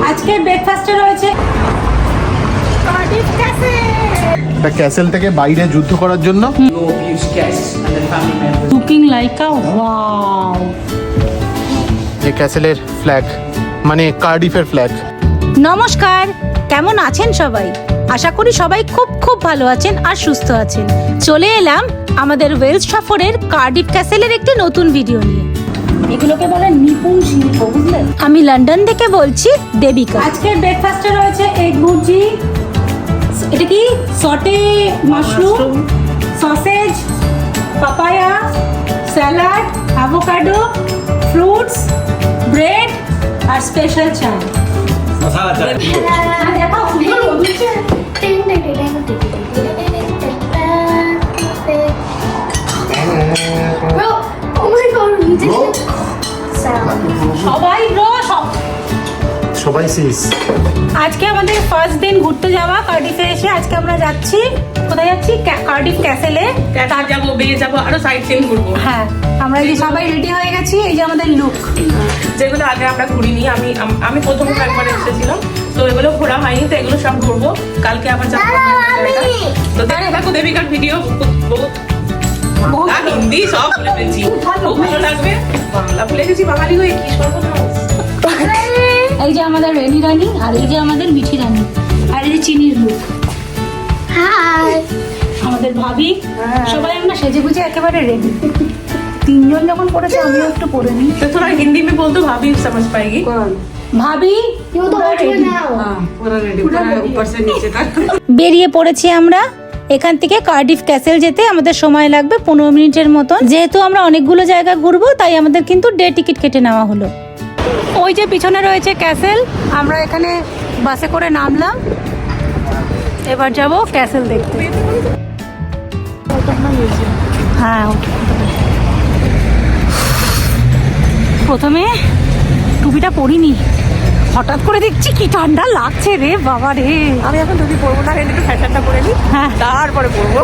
আজকে ব্রেকফাস্টে রয়েছে কার্ডিফ একটা ক্যাসেল থেকে বাইরে যুদ্ধ করার জন্য. লুকিং লাইক আ ওয়াও এই ক্যাসেলের ফ্ল্যাগ মানে কার্ডিফের ফ্ল্যাগ নমস্কার কেমন আছেন সবাই? আশা করি সবাই খুব খুব ভালো আছেন আর সুস্থ আছেন। চলে এলাম আমাদের ওয়েলস সফরের কার্ডিফ ক্যাসেলের একটি নতুন ভিডিও নিয়ে। এগুলোকে বলে নিপুণ শিল্প বুঝলেন আমি লন্ডন থেকে বলছি দেবিকা। আজকের ব্রেকফাস্টে রয়েছে এগ ভুর্জি এটা কি? Sauté mushroom sausage papaya salad avocado fruits bread আর স্পেশাল চা দেখাও সুন্দর বলছে Bro, সবাই ব্রো সবাই সিস আজকে আমাদের ফার্স্ট দিন ঘুরতে যাওয়া কার্ডিফে এসে আজকে আমরা যাচ্ছি। কোথায় যাচ্ছি? কার্ডিফ ক্যাসেলে ক্যাসার যাব বেয়ে যাব আরও সাইড সিন ঘুরবো। হ্যাঁ আমরা এই সবাই রেডি হয়ে গেছি এই যে আমাদের লুক যেগুলো আগে আমরা ঘুরিনি আমি আমি প্রথম একবার এসেছিলাম। তো এগুলো ঘোরা হয়নি তো এগুলো সব ঘুরবো। কালকে আবার যাব তো দেখে দেবিকার ভিডিও বহুত হিন্দি সব ভুলে ফেলছি খুব ভালো লাগবে বাংলা ভুলে গেছি বাঙালি হয়ে কি সর্বনাশ এই যে আমাদের রেনি রানী আর এই যে আমাদের মিঠি রানী আর এই যে চিনির লুক Hi. আমাদের ভাবি সবাই আমরা সেজে গুজে একেবারে রেডি তিনজন যখন পড়েছে আমিও একটু পরে নিই तो थोड़ा हिंदी में बोल तो भाभी समझ पाएगी ভাবি You're the hot one now. पूरा रेडी पूरा ऊपर से नीचे तक বেরিয়ে পড়েছি আমরা এখান থেকে কার্ডিফ ক্যাসেল যেতে আমাদের সময় লাগবে পনেরো মিনিটের মতো যেহেতু আমরা অনেকগুলো জায়গা ঘুরবো, তাই আমাদের কিন্তু ডে টিকিট কেটে নেওয়া হলো। ওই যে পিছনে রয়েছে ক্যাসেল, আমরা এখানে বাসে করে নামলাম। এবার যাব ক্যাসেল দেখতে। হ্যাঁ প্রথমে টুপিটা পরিনি। হঠাৎ করে দেখছি কি ঠান্ডা লাগছে রে বাবা রে। আমি এখন যদি পড়ব না একটু ফ্যাশনটা করে নিই হ্যাঁ। তারপরে পড়ব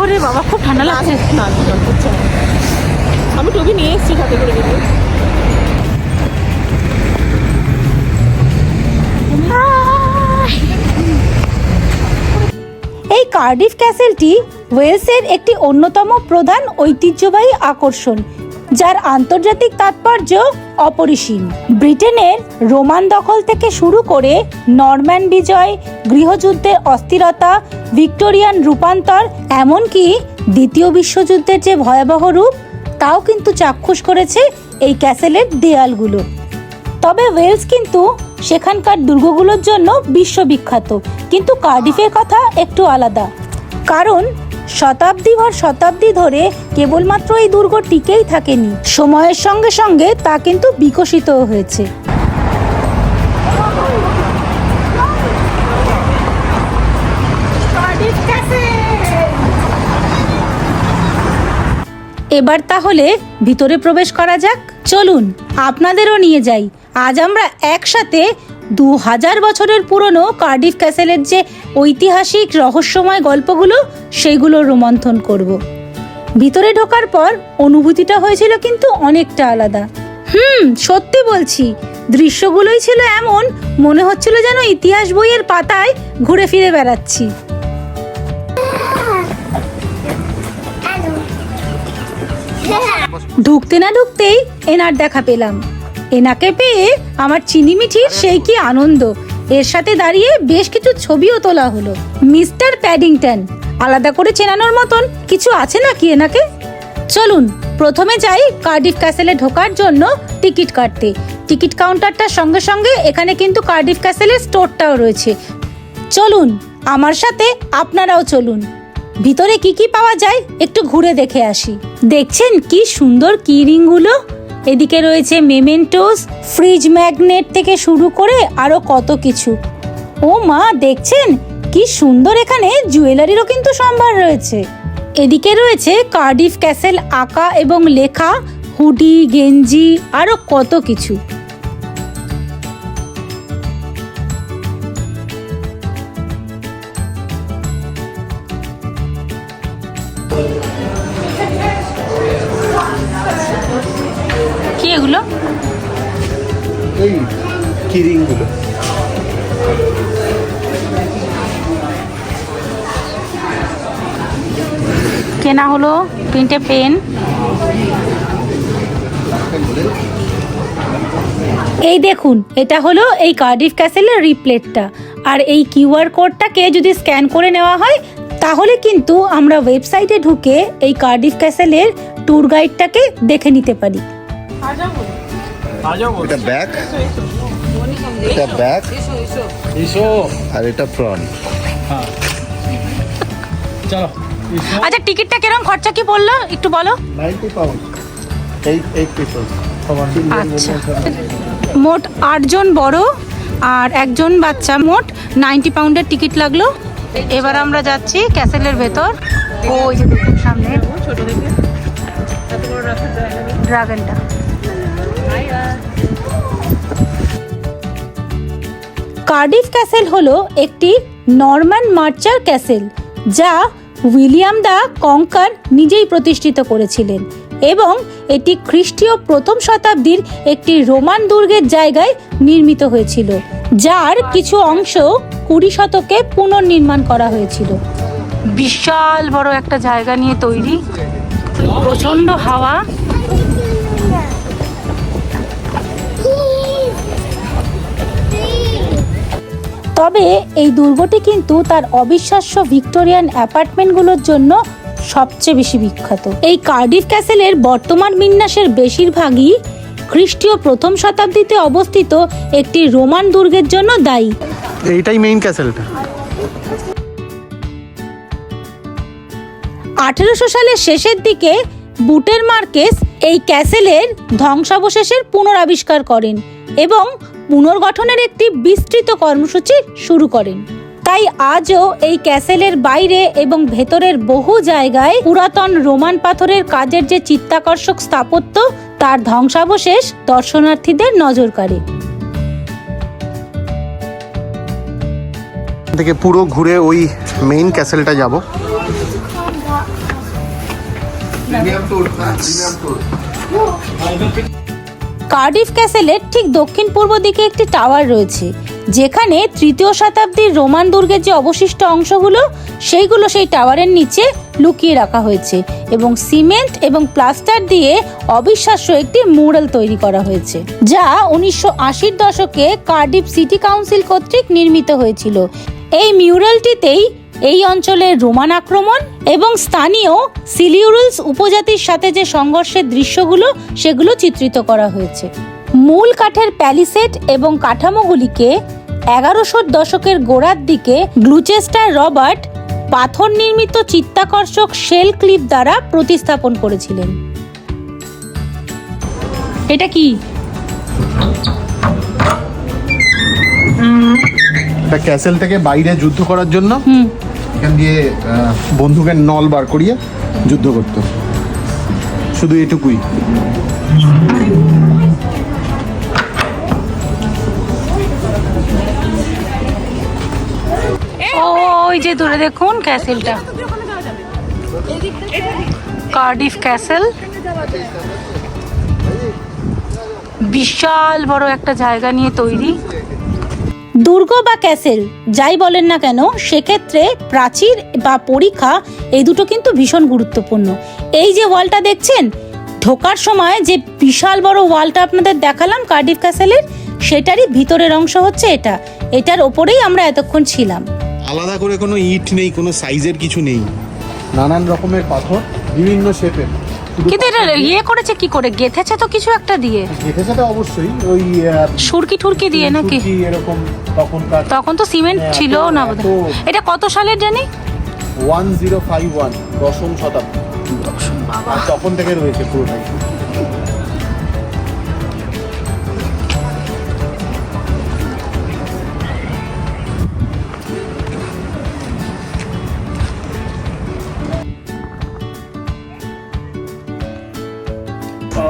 ওরে বাবা খুব ঠান্ডা লাগছে। না। আমি টুপি নিয়ে এসেছি সাথে করে কিন্তু এই কার্ডিফ ক্যাসেলটি ওয়েলসের একটি অন্যতম প্রধান ঐতিহ্যবাহী আকর্ষণ। যার আন্তর্জাতিক তাৎপর্য অপরিসীম। ব্রিটেনের রোমান দখল থেকে শুরু করে নরম্যান বিজয় গৃহযুদ্ধের অস্থিরতা, ভিক্টোরিয়ান রূপান্তর, এমনকি দ্বিতীয় বিশ্বযুদ্ধের যে ভয়াবহ রূপ, তাও কিন্তু চাক্ষুষ করেছে এই ক্যাসেলের দেয়ালগুলো। তবে ওয়েলস কিন্তু সেখানকার দুর্গগুলোর জন্য বিশ্ববিখ্যাত, কিন্তু কার্ডিফের কথা একটু আলাদা। কারণ শতাব্দীভর শতাব্দী ধরে কেবলমাত্র এই দুর্গ টিকেই থাকেনি। সময়ের সঙ্গে সঙ্গে তা কিন্তু বিকশিত হয়েছে। এবার তাহলে ভিতরে প্রবেশ করা যাক। চলুন, আপনাদেরও নিয়ে যাই। আজ আমরা একসাথে দু হাজার বছরের পুরনো কার্ডিফ ক্যাসেলের যে ঐতিহাসিক রহস্যময় গল্পগুলো সেইগুলো রোমন্থন করব। ভিতরে ঢোকার পর অনুভূতিটা হয়েছিল কিন্তু অনেকটা আলাদা। হুম সত্যি বলছি দৃশ্যগুলোই ছিল এমন মনে হচ্ছিল যেন ইতিহাস বইয়ের পাতায় ঘুরে ফিরে বেড়াচ্ছি। ঢুকতে না ঢুকতেই এনার দেখা পেলাম। এনাকে পেয়ে আমার চিনি মিঠির সেই কি আনন্দ। এর সাথে দাঁড়িয়ে বেশ কিছু ছবিও তোলা হলো। মিস্টার প্যাডিংটন, আলাদা করে চেনানোর মতন কিছু আছে নাকি এনাকে? চলুন, প্রথমে যাই কার্ডিফ ক্যাসেলে ঢোকার জন্য টিকিট কাটতে। টিকিট কাউন্টারটার সঙ্গে সঙ্গে এখানে কিন্তু কার্ডিফ ক্যাসেলের স্টোরটাও রয়েছে। চলুন, আমার সাথে আপনারাও চলুন। ভিতরে কি কি পাওয়া যায় একটু ঘুরে দেখে আসি। দেখছেন কি সুন্দর কি রিংগুলো? এদিকে রয়েছে মেমেন্টোস ফ্রিজ ম্যাগনেট থেকে শুরু করে আরও কত কিছু। ও মা, দেখছেন? কি সুন্দর এখানে জুয়েলারিরও কিন্তু সম্ভার রয়েছে। এদিকে রয়েছে কার্ডিফ ক্যাসেল আঁকা এবং লেখা, হুডি, গেঞ্জি আরও কত কিছু। এই কিরিংগুলো। কেনা হলো তিনটে পেন। এই দেখুন এটা হলো এই কার্ডিফ ক্যাসেলের রিপ্লেটটা আর এই কিউআর কোডটাকে যদি স্ক্যান করে নেওয়া হয় তাহলে কিন্তু আমরা ওয়েবসাইটে ঢুকে এই কার্ডিফ ক্যাসেলের ট্যুর গাইডটাকে দেখে নিতে পারি। এটা ব্যাক এটা ব্যাক আর এটা ফ্রন্ট আচ্ছা টিকিটটা কীরকম খরচা কি পড়ল? একটু বলো। আচ্ছা। মোট আটজন বড় আর একজন বাচ্চা। মোট নাইনটি পাউন্ডের টিকিট লাগল। এবার আমরা যাচ্ছি ক্যাসেলের ভেতর। ওই যে সামনে। ড্রাগনটা কার্ডিফ ক্যাসেল হলো একটি নরম্যান মার্চার ক্যাসেল যা উইলিয়াম দা কঙ্কার নিজেই প্রতিষ্ঠিত করেছিলেন এবং এটি খ্রিস্টীয় প্রথম শতাব্দীর একটি রোমান দুর্গের জায়গায় নির্মিত হয়েছিল যার কিছু অংশ কুড়ি শতকে পুনর্নির্মাণ করা হয়েছিল। বিশাল বড় একটা জায়গা নিয়ে তৈরি। প্রচণ্ড হাওয়া। তবে এই দুর্গটি কিন্তু তার অবিশ্বাস্য ভিক্টোরিয়ান অ্যাপার্টমেন্টগুলোর জন্য সবচেয়ে বেশি বিখ্যাত। এই কার্ডিফ ক্যাসেলের বর্তমান বিন্যাসের বেশিরভাগই খ্রিস্টীয় প্রথম শতাব্দীতে অবস্থিত একটি রোমান দুর্গের জন্য দায়ী। এইটাই মেইন ক্যাসেলটা আঠেরোশো সালের শেষের দিকে বুটের মার্কেস এই ক্যাসেলের ধ্বংসাবশেষের পুনরাবিষ্কার করেন এবং পুনর্গঠনের একটি বিস্তৃত কর্মসূচি শুরু করেন। তাই আজও এই ক্যাসেলের বাইরে এবং ভেতরের বহু জায়গায় পুরাতন রোমান পাথরের কাজের যে চিত্তাকর্ষক স্থাপত্য তার ধ্বংসাবশেষ দর্শনার্থীদের নজর কাড়ে। থেকে পুরো ঘুরে ওই মেইন ক্যাসেলটা যাব। কার্ডিফ ক্যাসেলের ঠিক দক্ষিণ পূর্ব দিকে একটি টাওয়ার রয়েছে, যেখানে তৃতীয় শতাব্দীর রোমান দুর্গের যে অবশিষ্ট অংশগুলো, সেইগুলো সেই টাওয়ারের নিচে লুকিয়ে রাখা হয়েছে এবং সিমেন্ট এবং প্লাস্টার দিয়ে অবিশ্বাস্য একটি মুরাল তৈরি করা হয়েছে, যা উনিশশো আশির দশকে কার্ডিফ সিটি কাউন্সিল কর্তৃক নির্মিত হয়েছিল। এই মিউরালটিতেই এই অঞ্চলের রোমান আক্রমণ এবং স্থানীয় সিলিউরুলস উপজাতির সাথে যে সংঘর্ষের দৃশ্যগুলো সেগুলো চিত্রিত করা হয়েছে। মূল কাঠের প্যালিসেট এবং কাঠামোগুলিকে এগারোশোর দশকের গোড়ার দিকে গ্লুচেস্টার রবার্ট পাথর নির্মিত চিত্তাকর্ষক শেল ক্লিপ দ্বারা প্রতিস্থাপন করেছিলেন। এটা কি? ক্যাসেল থেকে বাইরে যুদ্ধ করার জন্য? এখান দিয়ে বন্দুকের নল বার করিয়ে যুদ্ধ করতো। শুধু এটুকুই। ওই যে দূরে দেখুন ক্যাসেলটা। Cardiff castle. বিশাল বড় একটা জায়গা নিয়ে তৈরি। দুর্গ বা ক্যাসেল যাই বলেন না কেন সেক্ষেত্রে প্রাচীর বা পরীক্ষা এই দুটো কিন্তু ভীষণ গুরুত্বপূর্ণ। এই যে ওয়ালটা দেখছেন ঢোকার সময় যে বিশাল বড় ওয়ালটা আপনাদের দেখালাম কার্ডিফ ক্যাসেলের সেটারই ভিতরের অংশ হচ্ছে এটা। এটার ওপরেই আমরা এতক্ষণ ছিলাম। আলাদা করে কোনো ইট নেই কোনো সাইজের কিছু নেই। নানান রকমের পাথর বিভিন্ন শেপের কিন্তু এটা ইয়ে করেছে কি করে? গেথেছে তো কিছু একটা দিয়ে। গেথেছে তো অবশ্যই ওই সুরকি টুরকি দিয়ে নাকি? এরকম তখনকার তখন তো সিমেন্ট হ্যাঁ, ছিল না হ্যাঁ, বোধহয়। এটা কত সালের জানি? ওয়ান জিরো ফাইভ ওয়ান দশম শতাব্দী। তখন থেকে রয়েছে পুরোটাই।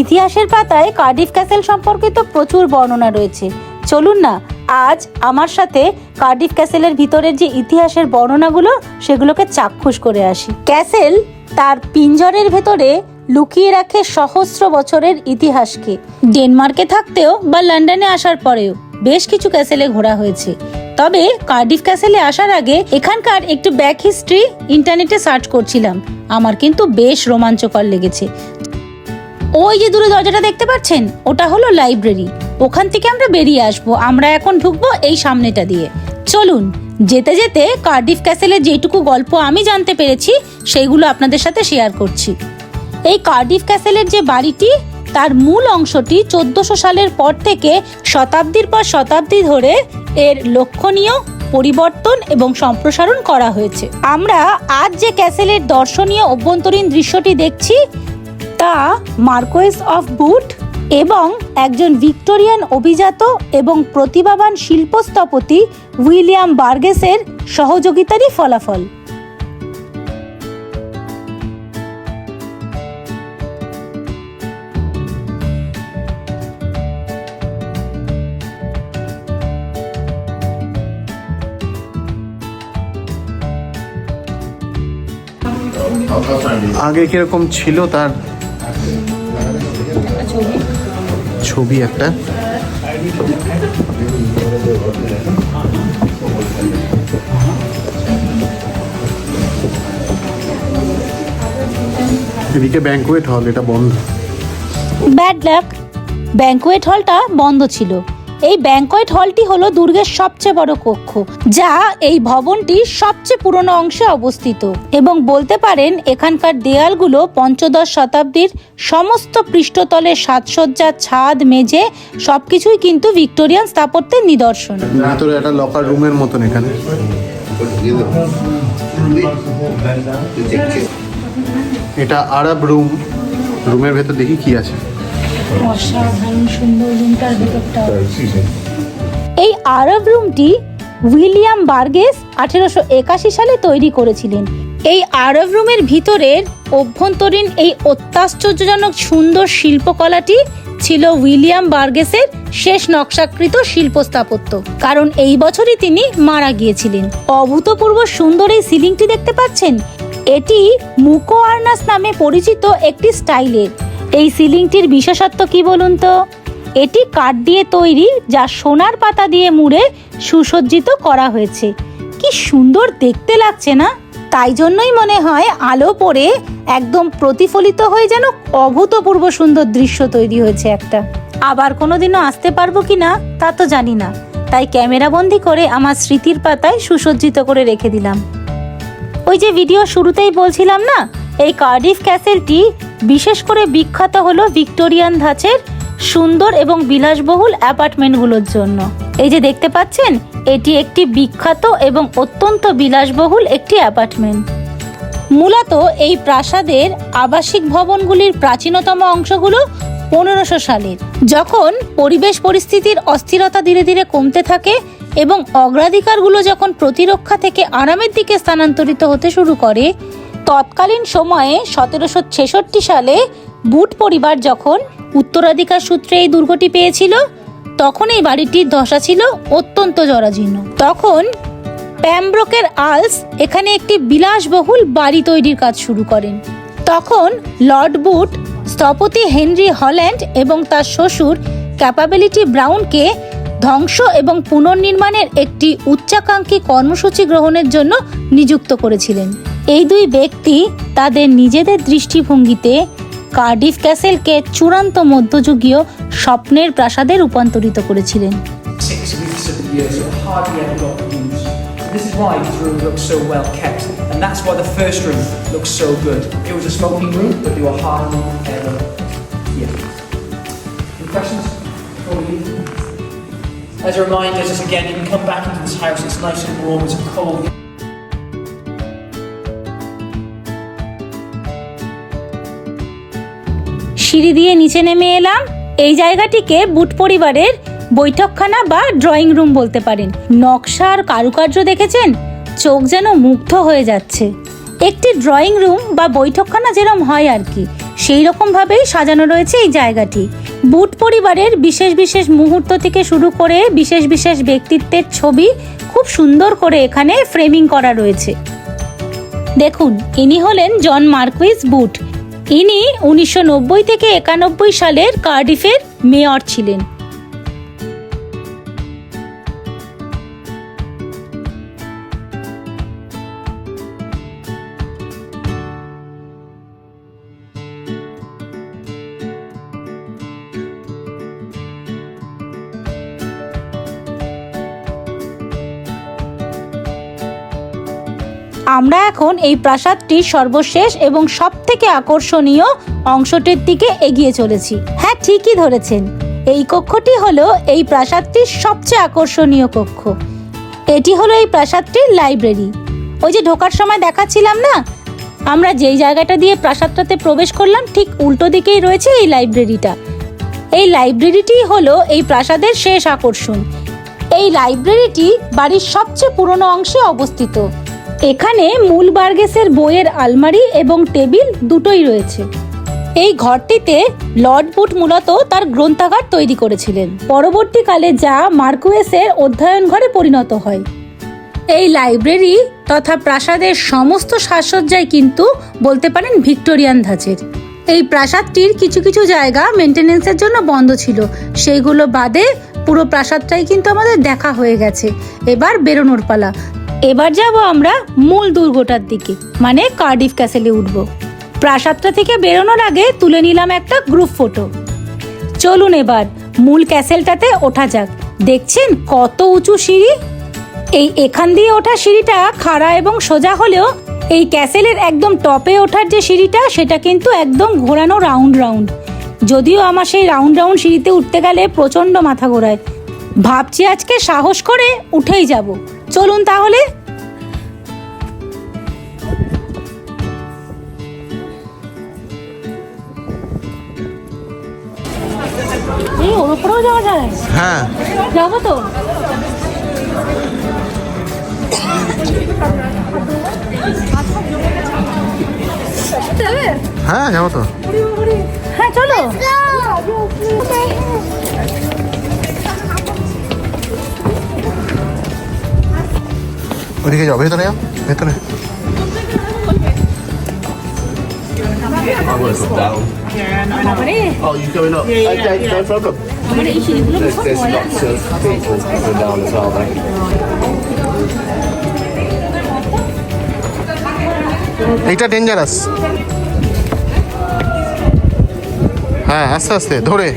ইতিহাসের পাতায় কার্ডিফ ক্যাসেল সম্পর্কে তো প্রচুর বর্ণনা রয়েছে। চলুন না, আজ আমার সাথে কার্ডিফ ক্যাসেলের ভিতরের যে ইতিহাসের বর্ণনাগুলো, সেগুলোকে চাক্ষুষ করে আসি। ক্যাসেল তার পিঞ্জরের ভেতরে লুকিয়ে রাখে সহস্র বছরের ইতিহাসকে। ডেনমার্কে থাকতেও বা লন্ডনে আসার পরেও বেশ কিছু ক্যাসেলে ঘোরা হয়েছে। তবে কার্ডিফ ক্যাসেলে আসার আগে এখানকার একটু ব্যাক হিস্ট্রি ইন্টারনেটে সার্চ করছিলাম। আমার কিন্তু বেশ রোমাঞ্চকর লেগেছে। ওই যে দূরে দরজাটা দেখতে পাচ্ছেন? ওটা হলো লাইব্রেরি ওখান থেকে আমরা বেরিয়ে আসব। আমরা এখন ঢুকবো এই সামনেটা দিয়ে। চলুন, যেতে যেতে কার্ডিফ ক্যাসেলের যেটুকু গল্প আমি জানতে পেরেছি সেইগুলো আপনাদের সাথে শেয়ার করছি। এই কার্ডিফ ক্যাসেলের যে বাড়িটি তার মূল অংশটি চোদ্দশো সালের পর থেকে শতাব্দীর পর শতাব্দী ধরে এর লক্ষণীয় পরিবর্তন এবং সম্প্রসারণ করা হয়েছে। আমরা আজ যে ক্যাসেলের দর্শনীয় অভ্যন্তরীণ দৃশ্যটি দেখছি, তা মার্কোয়েস অফ বুট এবং একজন ভিক্টোরিয়ান অভিজাত এবং প্রতিভাবান শিল্পস্থপতি উইলিয়াম বার্গেসের সহযোগিতারই ফলাফল। আগে কীরকম ছিল তার? ছবি একটা। এদিকে ব্যাংকুয়েট হল এটা বন্ধ। ব্যাড লাক ব্যাঙ্কোয়েট হলটা বন্ধ ছিল। এই ব্যাঙ্কোয়েট হলটি হলো দুর্গের সবচেয়ে বড় কক্ষ, যা এই ভবনটির সবচেয়ে পুরনো অংশে অবস্থিত। এবং বলতে পারেন, এখানকার দেয়ালগুলো পঞ্চদশ শতাব্দীর সমস্ত পৃষ্ঠতলের সাজসজ্জা, ছাদ, মেঝে, সবকিছুই কিন্তু ভিক্টোরিয়ান স্থাপত্যের নিদর্শন। ভিতরে একটা লকার রুমের মতন এখানে। এটা আরব রুম রুমের ভেতর দেখি কি আছে। অসাধারণ সুন্দর রুমটার ভেতরটা। এই আরব রুমটি উইলিয়াম বার্গেস আঠেরোশো একাশি সালে তৈরি করেছিলেন। এই আরব রুমের ভিতরের অভ্যন্তরীণ এই অত্যাশ্চর্যজনক সুন্দর শিল্পকলাটি ছিল উইলিয়াম বার্গেসের শেষ নকশাকৃত শিল্প স্থাপত্য কারণ এই বছরই তিনি মারা গিয়েছিলেন। অভূতপূর্ব সুন্দর এই সিলিংটি দেখতে পাচ্ছেন? এটি মুকো আর্নাস নামে পরিচিত একটি স্টাইলের। এই সিলিংটির বিশেষত্ব কি বলুন তো? এটি কাঠ দিয়ে তৈরি যা সোনার পাতা দিয়ে মুড়ে সুসজ্জিত করা হয়েছে। কি সুন্দর দেখতে লাগছে না? তাই জন্যই মনে হয় আলো পড়ে একদম প্রতিফলিত হয়ে যেন অভূতপূর্ব সুন্দর দৃশ্য তৈরি হয়েছে একটা। আবার কোনোদিনও আসতে পারব কি না, তা তো জানি না। তাই ক্যামেরাবন্দি করে আমার স্মৃতির পাতায় সুসজ্জিত করে রেখে দিলাম। ওই যে ভিডিও শুরুতেই বলছিলাম না এই কার্ডিফ ক্যাসেলটি বিশেষ করে বিখ্যাত হলো ভিক্টোরিয়ান ধাঁচের সুন্দর এবং বিলাসবহুল অ্যাপার্টমেন্টগুলোর জন্য। এই যে দেখতে পাচ্ছেন, এটি একটি বিখ্যাত এবং অত্যন্ত বিলাসবহুল একটি অ্যাপার্টমেন্ট। মূলত এই প্রাসাদের আবাসিক ভবনগুলির প্রাচীনতম অংশগুলো পনেরোশো সালের। যখন পরিবেশ পরিস্থিতির অস্থিরতা ধীরে ধীরে কমতে থাকে এবং অগ্রাধিকারগুলো যখন প্রতিরক্ষা থেকে আরামের দিকে স্থানান্তরিত হতে শুরু করে তৎকালীন সময়ে সতেরোশো ছেষট্টি সালে বুট পরিবার যখন উত্তরাধিকার সূত্রে এই দুর্গটি পেয়েছিল, তখন এই বাড়িটির দশা ছিল অত্যন্ত জরাজীর্ণ। তখন প্যামব্রোকের আলস এখানে একটি বিলাসবহুল বাড়ি তৈরির কাজ শুরু করেন। তখন লর্ড বুট স্থপতি হেনরি হল্যান্ড এবং তার শ্বশুর ক্যাপাবিলিটি ব্রাউনকে ধ্বংস এবং পুনর্নির্মাণের একটি উচ্চাকাঙ্ক্ষী কর্মসূচি গ্রহণের জন্য নিযুক্ত করেছিলেন। এই দুই ব্যক্তি তাদের নিজেদের দৃষ্টিভঙ্গিতে কার্ডিফ ক্যাসেলকে চূড়ান্ত মধ্যযুগীয় স্বপ্নের প্রাসাদে রূপান্তরিত করেছিলেন? As a reminder, just again, you can come back into this house, it's nice and warm, it's cold. সিঁড়ি দিয়ে নিচে নেমে এলাম। এই জায়গাটিকে বুট পরিবারের বৈঠকখানা বা ড্রয়িং রুম বলতে পারেন। নকশা আর কারুকার্য দেখেছেন? চোখ যেন মুগ্ধ হয়ে যাচ্ছে। একটি ড্রয়িং রুম বা বৈঠকখানা যেরকম হয় আর কি, সেই রকমভাবেই সাজানো রয়েছে এই জায়গাটি। বুট পরিবারের বিশেষ বিশেষ মুহূর্ত থেকে শুরু করে বিশেষ বিশেষ ব্যক্তিত্বের ছবি খুব সুন্দর করে এখানে ফ্রেমিং করা রয়েছে। দেখুন, ইনি হলেন জন মার্কুইস বুট। ইনি উনিশশো নব্বই থেকে একানব্বই সালের কার্ডিফের মেয়র ছিলেন। আমরা এখন এই প্রাসাদটির সর্বশেষ এবং সব থেকে আকর্ষণীয় অংশটির দিকে এগিয়ে চলেছি। হ্যাঁ ঠিকই ধরেছেন। এই কক্ষটি হলো এই প্রাসাদটির সবচেয়ে আকর্ষণীয় কক্ষ। এটি হলো এই প্রাসাদটির লাইব্রেরি। ওই যে ঢোকার সময় দেখাচ্ছিলাম না? আমরা যেই জায়গাটা দিয়ে প্রাসাদটাতে প্রবেশ করলাম, ঠিক উল্টো দিকেই রয়েছে এই লাইব্রেরিটা। এই লাইব্রেরিটি হলো এই প্রাসাদের শেষ আকর্ষণ। এই লাইব্রেরিটি বাড়ির সবচেয়ে পুরনো অংশে অবস্থিত। এখানে মূল বার্গেসের বইয়ের আলমারি এবং টেবিল দুটোই রয়েছে। এই ঘরটিতে লর্ড বুট মূলত তার গ্রন্থাগার তৈরি করেছিলেন। পরবর্তীকালে যা মার্কুয়েসের অধ্যয়ন ঘরে পরিণত হয়। এই লাইব্রেরি তথা প্রাসাদের সমস্ত সাজসজ্জায় কিন্তু বলতে পারেন ভিক্টোরিয়ান ধাঁচের। এই প্রাসাদটির কিছু কিছু জায়গা মেনটেনেন্সের জন্য বন্ধ ছিল। সেইগুলো বাদে পুরো প্রাসাদটাই কিন্তু আমাদের দেখা হয়ে গেছে। এবার বেরোনোর পালা। এবার যাব আমরা মূল দুর্গটার দিকে মানে কার্ডিফ ক্যাসেলে উঠব। প্রাসাদটা থেকে বেরোনোর আগে তুলে নিলাম একটা গ্রুপ ফটো। চলুন এবার মূল ক্যাসেলটাতে ওঠা যাক। দেখছেন কত উঁচু সিঁড়ি? এই এখান দিয়ে ওঠা সিঁড়িটা খাড়া এবং সোজা হলেও এই ক্যাসেলের একদম টপে ওঠার যে সিঁড়িটা, সেটা কিন্তু একদম ঘোরানো রাউন্ড রাউন্ড। যদিও আমার সেই রাউন্ড রাউন্ড সিঁড়িতে উঠতে গেলে প্রচণ্ড মাথা ঘোরায়। ভাবছি আজকে সাহস করে উঠেই যাব। চলুন তাহলে। এই ওর উপরেও যাওয়া যায়? হ্যাঁ। যাব তো? হ্যাঁ যাব তো। হ্যাঁ চলো। ওদিকে যাও ভেতরে যাও ভেতরে Oh. এইটা ডেঞ্জারাস হ্যাঁ আস্তে আস্তে ধরে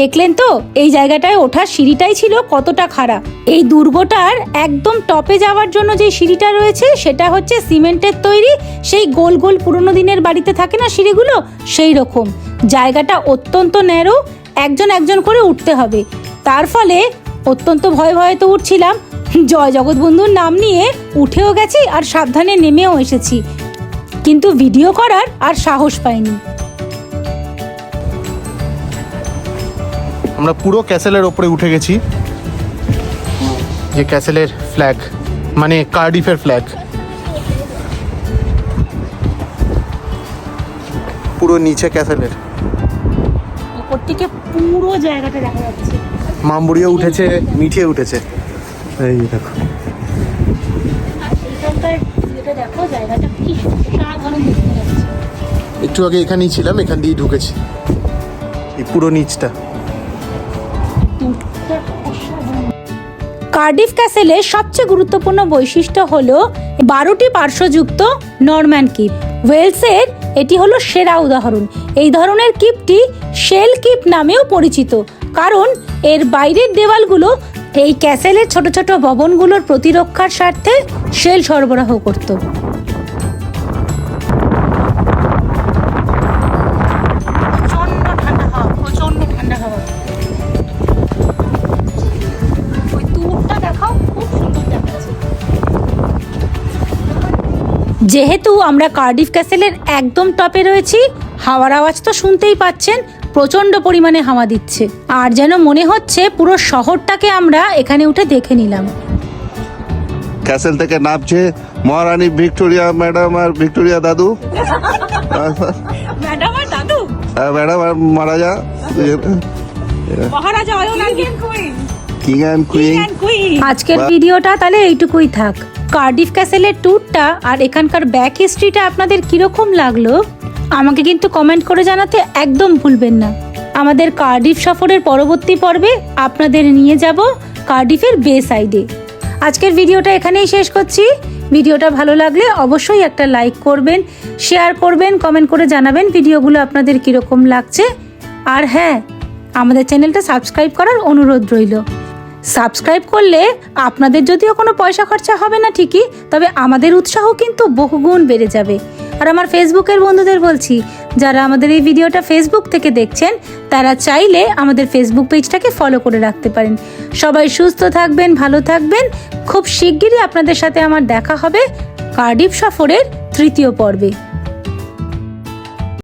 দেখলেন তো? এই জায়গাটায় ওঠার সিঁড়িটাই ছিল কতটা খারাপ এই দুর্গটার একদম টপে যাওয়ার জন্য যে সিঁড়িটা রয়েছে, সেটা হচ্ছে সিমেন্টের তৈরি, সেই গোল গোল পুরনো দিনের বাড়িতে থাকে না সিঁড়িগুলো? সেই রকম। জায়গাটা অত্যন্ত ন্যারো, একজন একজন করে উঠতে হবে। তার ফলে অত্যন্ত ভয়ে ভয়ে তো উঠছিলাম। জয় জগৎবন্ধুর নাম নিয়ে উঠেও গেছি আর সাবধানে নেমেও এসেছি। কিন্তু ভিডিও করার আর সাহস পাইনি। আমরা পুরো ক্যাসেলের ওপরে উঠে গেছি। যে ক্যাসেলের ফ্ল্যাগ মানে কার্ডিফের ফ্ল্যাগ পুরো নিচে ক্যাসেলের। ওপর থেকে পুরো জায়গাটা দেখা যাচ্ছে। মামবুড়িও উঠেছে মিঠিয়ে উঠেছে। এই দেখো। একটু আগে এখানেই ছিলাম এখান দিয়ে ঢুকেছি। এই পুরো নিচটা। কার্ডিফ ক্যাসেলের সবচেয়ে গুরুত্বপূর্ণ বৈশিষ্ট্য হল বারোটি পার্শ্বযুক্ত নরম্যান কিপ। ওয়েলসের এটি হলো সেরা উদাহরণ। এই ধরনের কিপটি শেল কিপ নামেও পরিচিত, কারণ এর বাইরের দেওয়ালগুলো এই ক্যাসেলের ছোট ছোট ভবনগুলোর প্রতিরক্ষার স্বার্থে শেল সরবরাহ করত। যেহেতু আমরা কার্ডিফ ক্যাসেলের একদম টপে রয়েছি হাওয়ার আওয়াজ তো শুনতেই পাচ্ছেন প্রচণ্ড পরিমাণে হাওয়া দিচ্ছে। আর যেন মনে হচ্ছে পুরো শহরটাকে আমরা এখানে উঠে দেখে নিলাম। ক্যাসেল থেকে নামছে মহারানী ভিক্টোরিয়া ম্যাডাম আর ভিক্টোরিয়া দাদু। ম্যাডাম আর দাদু? হ্যাঁ, ম্যাডাম আর মহারাজা। মহারাজা কিং অ্যান্ড কুইন কুইন আজকের ভিডিওটা তাহলে এইটুকুই থাক। কার্ডিফ ক্যাসেলের ট্যুরটা আর এখানকার ব্যাক হিস্ট্রিটা আপনাদের কীরকম লাগল? আমাকে কিন্তু কমেন্ট করে জানাতে একদম ভুলবেন না। আমাদের কার্ডিফ সফরের পরবর্তী পর্বে আপনাদের নিয়ে যাব কার্ডিফের বে সাইডে আজকের ভিডিওটা এখানেই শেষ করছি। ভিডিওটা ভালো লাগলে অবশ্যই একটা লাইক করবেন শেয়ার করবেন কমেন্ট করে জানাবেন ভিডিওগুলো আপনাদের কীরকম লাগছে। আর হ্যাঁ আমাদের চ্যানেলটা সাবস্ক্রাইব করার অনুরোধ রইল। সাবস্ক্রাইব করলে আপনাদের যদিও কোনো পয়সা খরচা হবে না ঠিকই, তবে আমাদের উৎসাহ কিন্তু বহুগুণ বেড়ে যাবে। আর আমার ফেসবুকের বন্ধুদের বলছি, যারা আমাদের এই ভিডিওটা ফেসবুক থেকে দেখছেন, তারা চাইলে আমাদের ফেসবুক পেজটাকে ফলো করে রাখতে পারেন। সবাই সুস্থ থাকবেন, ভালো থাকবেন। খুব শিগগিরই আপনাদের সাথে আমার দেখা হবে কার্ডিফ সফরের তৃতীয় পর্বে।